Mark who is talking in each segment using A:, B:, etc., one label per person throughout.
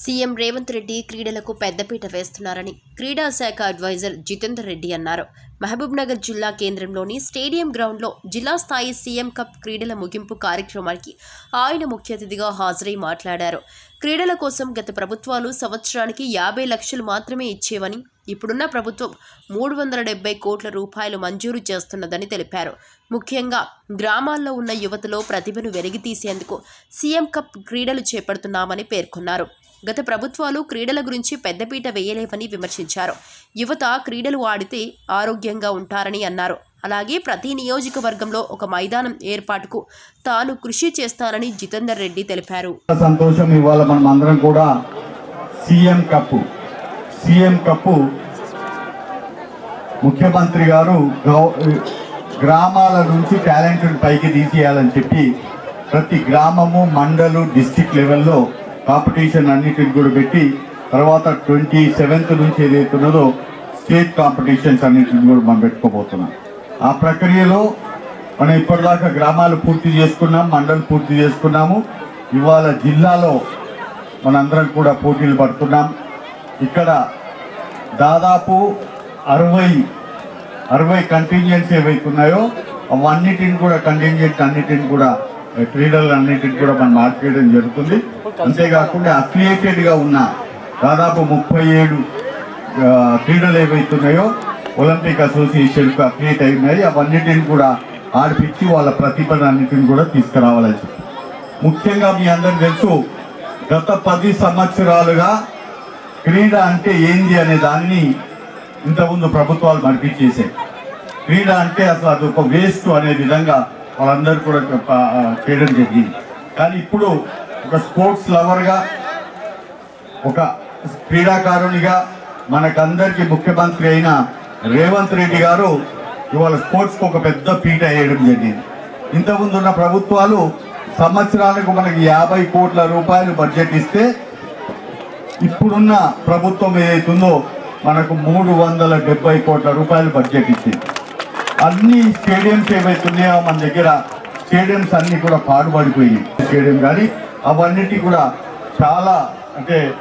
A: CM Revanth Reddy క్రీడలకు పెద్దపీట వేస్తున్నారని క్రీడా శాఖ అడ్వైజర్ జితేందర్ రెడ్డి అన్నారు. మహబూబ్నగర్ జిల్లా కేంద్రంలోని స్టేడియం గ్రౌండ్లో జిల్లా స్థాయి సీఎం కప్ క్రీడల ముగింపు కార్యక్రమానికి ఆయన ముఖ్య అతిథిగా హాజరై మాట్లాడారు. క్రీడల కోసం గత ప్రభుత్వాలు సంవత్సరానికి యాభై లక్షలు మాత్రమే ఇచ్చేవని ఇప్పుడున్న ప్రభుత్వం మూడు వందల డెబ్బై కోట్ల రూపాయలు మంజూరు చేస్తున్నదని తెలిపారు. ముఖ్యంగా గ్రామాల్లో ఉన్న యువతలో ప్రతిభను వెలిగితీసేందుకు సీఎం కప్ క్రీడలు చేపడుతున్నామని పేర్కొన్నారు. గత ప్రభుత్వాలు క్రీడల గురించి పెద్దపీట వేయలేవని విమర్శించారు. యువత క్రీడలు ఆడితే ఆరోగ్యంగా ఉంటారని అన్నారు. అలాగే ప్రతి నియోజకవర్గంలో ఒక మైదానం ఏర్పాటుకు తాను కృషి చేస్తానని జితేందర్ రెడ్డి తెలిపారు.
B: సంతోషం ఇవాళ మనం అందరం కూడా సీఎం కప్పు సీఎం కప్పు ముఖ్యమంత్రి గారు గౌ- గ్రామాల నుంచి టాలెంట్ని పైకి తీసేయాలని చెప్పి ప్రతి గ్రామము మండలు డిస్టిక్ లెవెల్లో కాంపిటీషన్ అన్నిటిని కూడా పెట్టి తర్వాత ట్వంటీ సెవెంత్ నుంచి ఏదైతున్నదో స్టేట్ కాంపిటీషన్స్ అన్నిటిని కూడా మనం పెట్టుకోబోతున్నాం. ఆ ప్రక్రియలో మనం ఇప్పటిదాకా గ్రామాలు పూర్తి చేసుకున్నాం మండలు పూర్తి చేసుకున్నాము. ఇవాళ జిల్లాలో మనందరం కూడా పోటీలు పడుతున్నాం. ఇక్కడ దాదాపు అరవై అరవై కంటింజెంట్స్ ఏవైతే ఉన్నాయో అవన్నిటిని కూడా కంటింజెంట్ అన్నిటిని కూడా క్రీడలు అన్నిటిని కూడా మనం మార్చేయడం జరుగుతుంది. అంతేకాకుండా అఫిలియేటెడ్గా ఉన్న దాదాపు ముప్పై ఏడు క్రీడలు ఏవైతున్నాయో ఒలింపిక్ అసోసియేషన్కు అఫిలియేట్ అయి ఉన్నాయి. అవన్నిటిని కూడా ఆడిపించి వాళ్ళ ప్రతిభను అన్నిటిని కూడా తీసుకురావాలని చెప్పి. ముఖ్యంగా మీ అందరికి తెలుసు గత పది సంవత్సరాలుగా క్రీడ అంటే ఏంది అనే దాన్ని ఇంతకుముందు ప్రభుత్వాలు మరిపించేసాయి క్రీడ అంటే అసలు అది ఒక వేస్ట్ అనే విధంగా వాళ్ళందరూ కూడా చేయడం జరిగింది. కానీ ఇప్పుడు ఒక స్పోర్ట్స్ లవర్గా ఒక క్రీడాకారునిగా మనకందరికి ముఖ్యమంత్రి అయిన రేవంత్ రెడ్డి గారు ఇవాళ స్పోర్ట్స్కి ఒక పెద్ద పీట వేయడం జరిగింది. ఇంతకుముందు ఉన్న ప్రభుత్వాలు సంవత్సరానికి మనకి యాభై కోట్ల రూపాయలు బడ్జెట్ ఇస్తే ఇప్పుడున్న ప్రభుత్వం ఏదైతుందో మనకు మూడు వందల డెబ్బై కోట్ల రూపాయలు బడ్జెట్ ఇచ్చింది. అన్ని స్టేడియంస్ ఏవైతున్నాయో మన దగ్గర స్టేడియంస్ అన్నీ కూడా పాడుబడిపోయి స్టేడియం కానీ అవన్నిటి కూడా చాలా అంటే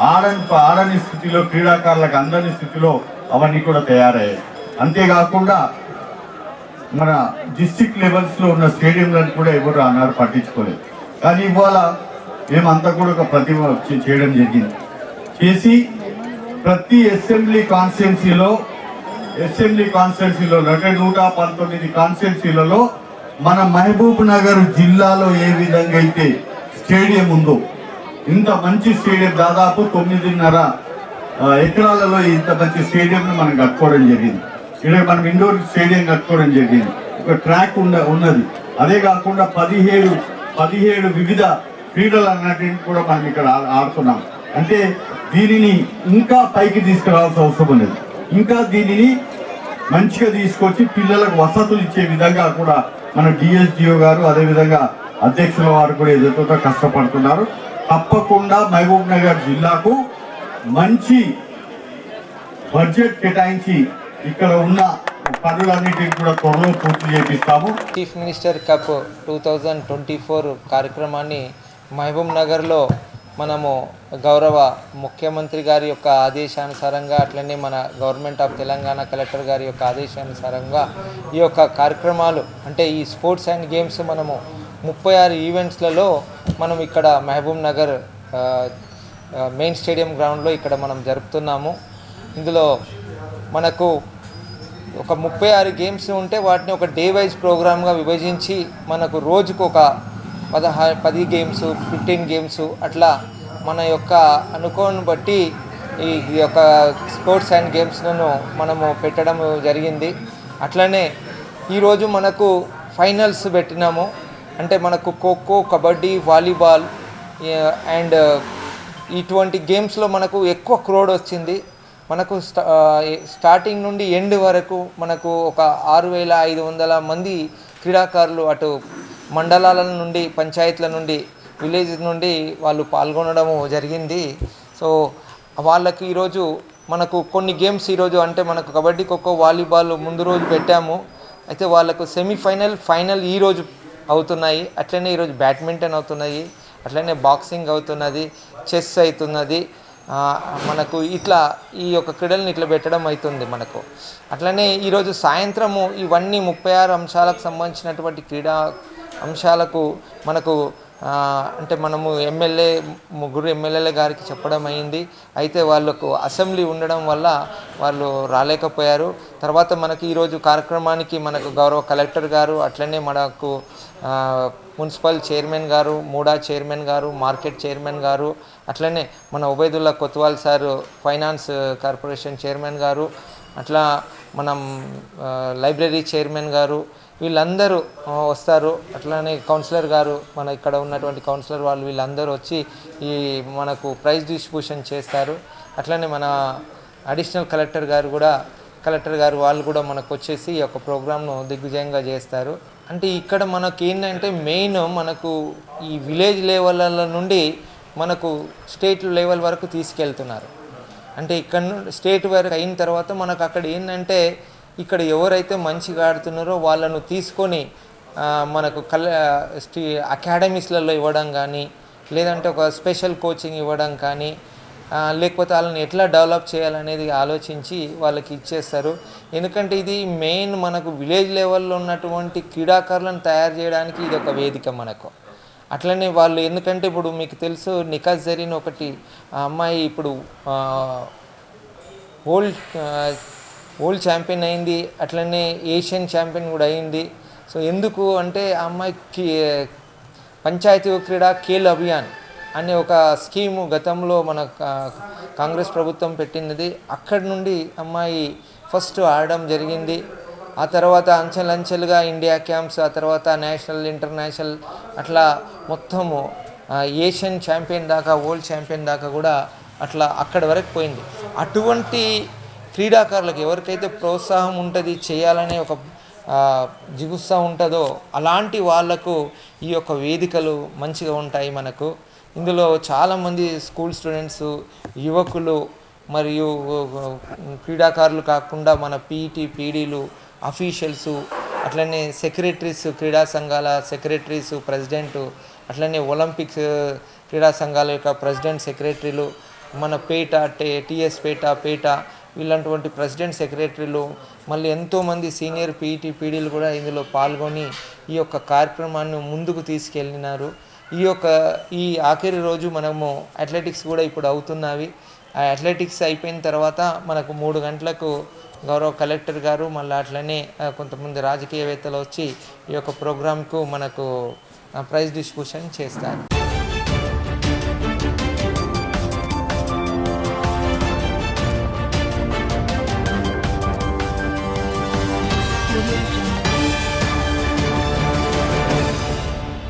B: ఆడని ఆడని స్థితిలో క్రీడాకారులకు అందని స్థితిలో అవన్నీ కూడా తయారయ్యాయి. అంతేకాకుండా మన డిస్టిక్ లెవెల్స్లో ఉన్న స్టేడియంలను కూడా ఎవరు అన్నారు పట్టించుకోలేదు. కానీ ఇవాళ మేమంతా కూడా ఒక ప్రతిభ చేయడం జరిగింది. చేసి ప్రతి అసెంబ్లీ కాన్స్టిట్యున్సీలో అసెంబ్లీ కాన్స్టిట్యున్సీలో అంటే నూట పంతొమ్మిది కాన్స్టిట్యున్సీలలో మన మహబూబ్ నగర్ జిల్లాలో ఏ విధంగా అయితే స్టేడియం ఉందో ఇంత మంచి స్టేడియం దాదాపు తొమ్మిదిన్నర ఎకరాలలో ఇంత మంచి స్టేడియంని మనం కట్టుకోవడం జరిగింది. ఇక్కడ మనం ఇండోర్ స్టేడియం కట్టుకోవడం జరిగింది. ఒక ట్రాక్ ఉండ ఉన్నది. అదే కాకుండా పదిహేడు పదిహేడు వివిధ క్రీడలు అన్నటిని కూడా మనం ఇక్కడ ఆడుతున్నాం. అంటే దీనిని ఇంకా పైకి తీసుకురావాల్సిన అవసరం ఉన్నది. ఇంకా దీనిని మంచిగా తీసుకొచ్చి పిల్లలకు వసతులు ఇచ్చే విధంగా కూడా మన డిఎస్డిఓ గారు అదేవిధంగా అధ్యక్షుల వారు కూడా ఏదైతే కష్టపడుతున్నారు తప్పకుండా మహబూబ్ నగర్ జిల్లాకు మంచి బడ్జెట్ కేటాయించి ఇక్కడ ఉన్న పనులన్నిటిని కూడా త్వరలో పూర్తి చేపిస్తాము.
C: Chief minister cup two thousand twenty four కార్యక్రమాన్ని మహబూబ్ నగర్లో మనము గౌరవ ముఖ్యమంత్రి గారి యొక్క ఆదేశానుసారంగా అట్లనే మన గవర్నమెంట్ ఆఫ్ తెలంగాణ కలెక్టర్ గారి యొక్క ఆదేశానుసారంగా ఈ యొక్క కార్యక్రమాలు అంటే ఈ స్పోర్ట్స్ అండ్ గేమ్స్ మనము ముప్పై ఆరు ఈవెంట్స్లలో మనం ఇక్కడ మహబూబ్ నగర్ మెయిన్ స్టేడియం గ్రౌండ్లో ఇక్కడ మనం జరుపుతున్నాము. ఇందులో మనకు ఒక ముప్పై ఆరు గేమ్స్ ఉంటే వాటిని ఒక డే వైజ్ ప్రోగ్రామ్గా విభజించి మనకు రోజుకు ఒక పదహా పది గేమ్స్ ఫిఫ్టీన్ గేమ్స్ అట్లా మన యొక్క అనుకోని బట్టి ఈ ఈ యొక్క స్పోర్ట్స్ అండ్ గేమ్స్లను మనము పెట్టడం జరిగింది. అట్లనే ఈరోజు మనకు ఫైనల్స్ పెట్టినాము. అంటే మనకు ఖోఖో కబడ్డీ వాలీబాల్ అండ్ ఇటువంటి గేమ్స్లో మనకు ఎక్కువ క్రోడ్ వచ్చింది. మనకు స్టా స్టార్టింగ్ నుండి ఎండ్ వరకు మనకు ఒక ఆరు వేల ఐదు వందల మంది క్రీడాకారులు అటు మండలాల నుండి పంచాయతీల నుండి విలేజ్ నుండి వాళ్ళు పాల్గొనడము జరిగింది. సో వాళ్ళకి ఈరోజు మనకు కొన్ని గేమ్స్ ఈరోజు అంటే మనకు కబడ్డీ ఖోఖో వాలీబాల్ ముందు రోజు పెట్టాము. అయితే వాళ్ళకు సెమీఫైనల్ ఫైనల్ ఈరోజు అవుతున్నాయి. అట్లనే ఈరోజు బ్యాడ్మింటన్ అవుతున్నాయి. అట్లనే బాక్సింగ్ అవుతున్నది చెస్ అవుతున్నది. మనకు ఇట్లా ఈ యొక్క క్రీడలను ఇట్లా పెట్టడం అవుతుంది మనకు. అట్లనే ఈరోజు సాయంత్రము ఇవన్నీ ముప్పై ఆరు అంశాలకు సంబంధించినటువంటి క్రీడా అంశాలకు మనకు అంటే మనము ఎమ్మెల్యే ముగ్గురు ఎమ్మెల్యేల గారికి చెప్పడం అయింది. అయితే వాళ్ళకు అసెంబ్లీ ఉండడం వల్ల వాళ్ళు రాలేకపోయారు. తర్వాత మనకి ఈరోజు కార్యక్రమానికి మనకు గౌరవ కలెక్టర్ గారు అట్లనే మనకు మున్సిపల్ చైర్మన్ గారు మూడా చైర్మన్ గారు మార్కెట్ చైర్మన్ గారు అట్లనే మన Ubaidullah Kotwal sir finance corporation chairman గారు అట్లా మనం లైబ్రరీ చైర్మన్ గారు వీళ్ళందరూ వస్తారు. అట్లానే కౌన్సిలర్ గారు మన ఇక్కడ ఉన్నటువంటి కౌన్సిలర్ వాళ్ళు వీళ్ళందరూ వచ్చి ఈ మనకు ప్రైజ్ డిస్ట్రిబ్యూషన్ చేస్తారు. అట్లనే మన అడిషనల్ కలెక్టర్ గారు కూడా కలెక్టర్ గారు వాళ్ళు కూడా మనకు వచ్చేసి ఈ యొక్క ప్రోగ్రామ్ను దిగ్విజయంగా చేస్తారు. అంటే ఇక్కడ మనకి ఏంటంటే మెయిన్ మనకు ఈ విలేజ్ లెవెల్ల నుండి మనకు స్టేట్ లెవెల్ వరకు తీసుకెళ్తున్నారు. అంటే ఇక్కడ నుండి స్టేట్ వరకు అయిన తర్వాత మనకు అక్కడ ఏంటంటే ఇక్కడ ఎవరైతే మంచిగా ఆడుతున్నారో వాళ్ళను తీసుకొని మనకు కల్ స్టీ అకాడమీస్లలో ఇవ్వడం కానీ లేదంటే ఒక స్పెషల్ కోచింగ్ ఇవ్వడం కానీ లేకపోతే వాళ్ళని ఎట్లా డెవలప్ చేయాలనేది ఆలోచించి వాళ్ళకి ఇచ్చేస్తారు. ఎందుకంటే ఇది మెయిన్ మనకు విలేజ్ లెవెల్లో ఉన్నటువంటి క్రీడాకారులను తయారు చేయడానికి ఇది ఒక వేదిక మనకు. అట్లనే వాళ్ళు ఎందుకంటే ఇప్పుడు మీకు తెలుసు నికాస్ జరీన్ ఒకటి ఆ అమ్మాయి ఇప్పుడు ఓల్డ్ వరల్డ్ వరల్డ్ ఛాంపియన్ అయింది అట్లనే ఏషియన్ ఛాంపియన్ కూడా అయింది. సో ఎందుకు అంటే ఆ అమ్మాయికి పంచాయతీ క్రీడా కేల్ అభియాన్ అనే ఒక స్కీము గతంలో మన కా- కాంగ్రెస్ ప్రభుత్వం పెట్టినది అక్కడి నుండి అమ్మాయి ఫస్ట్ ఆడడం జరిగింది. ఆ తర్వాత అంచెలంచెలుగా ఇండియా క్యాంప్స్ ఆ తర్వాత నేషనల్ ఇంటర్నేషనల్ అట్లా మొత్తము ఏషియన్ ఛాంపియన్ దాకా వరల్డ్ ఛాంపియన్ దాకా కూడా అట్లా అక్కడి వరకు పోయింది. అటువంటి క్రీడాకారులకు ఎవరికైతే ప్రోత్సాహం ఉంటుంది చేయాలనే ఒక ఆ, ఉంటుందో అలాంటి వాళ్ళకు ఈ యొక్క వేదికలు మంచిగా ఉంటాయి మనకు. ఇందులో చాలామంది స్కూల్ స్టూడెంట్స్ యువకులు మరియు క్రీడాకారులు కాకుండా మన పీఈటీ పీడీలు అఫీషియల్స్ అట్లనే సెక్రటరీస్ క్రీడా సంఘాల సెక్రటరీస్ ప్రెసిడెంట్ అట్లనే ఒలింపిక్స్ క్రీడా సంఘాల యొక్క ప్రెసిడెంట్ సెక్రటరీలు మన పేట టే టిఎస్ పేట పేట ఇలాంటివంటి ప్రెసిడెంట్ సెక్రటరీలు మళ్ళీ ఎంతోమంది సీనియర్ పీఈటీ పీడీలు కూడా ఇందులో పాల్గొని ఈ యొక్క కార్యక్రమాన్ని ముందుకు తీసుకెళ్ళినారు. ఈ యొక్క ఈ ఆఖరి రోజు మనము అథ్లెటిక్స్ కూడా ఇప్పుడు అవుతున్నవి. ఆ అథ్లెటిక్స్ అయిపోయిన తర్వాత మనకు మూడు గంటలకు గౌరవ కలెక్టర్ గారు మళ్ళీ అట్లనే కొంతమంది రాజకీయవేత్తలు వచ్చి ఈ యొక్క ప్రోగ్రాంకు మనకు ప్రైజ్ డిస్ట్రిబ్యూషన్ చేస్తారు.